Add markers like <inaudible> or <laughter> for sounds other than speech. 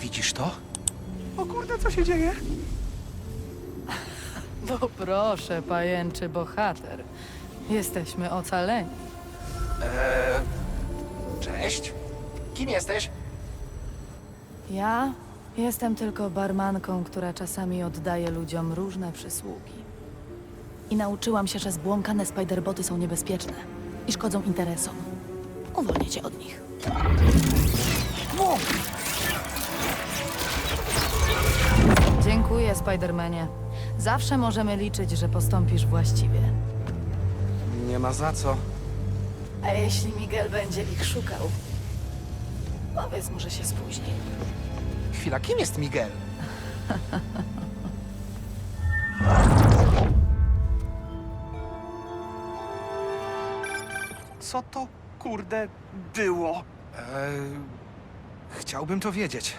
Widzisz to? O kurde, co się dzieje? <laughs> Bo proszę, pajęczy bohater. Jesteśmy ocaleni. Eee, cześć. Kim jesteś? Ja jestem tylko barmanką, która czasami oddaje ludziom różne przysługi. I nauczyłam się, że zbłąkane spiderboty są niebezpieczne i szkodzą interesom. Uwolnię cię od nich. Dziękuję, Spidermanie. Zawsze możemy liczyć, że postąpisz właściwie. Nie ma za co. A jeśli Miguel będzie ich szukał, powiedz mu, że się spóźni. Chwila, kim jest Miguel? Co to, kurde, było? Eee, chciałbym to wiedzieć.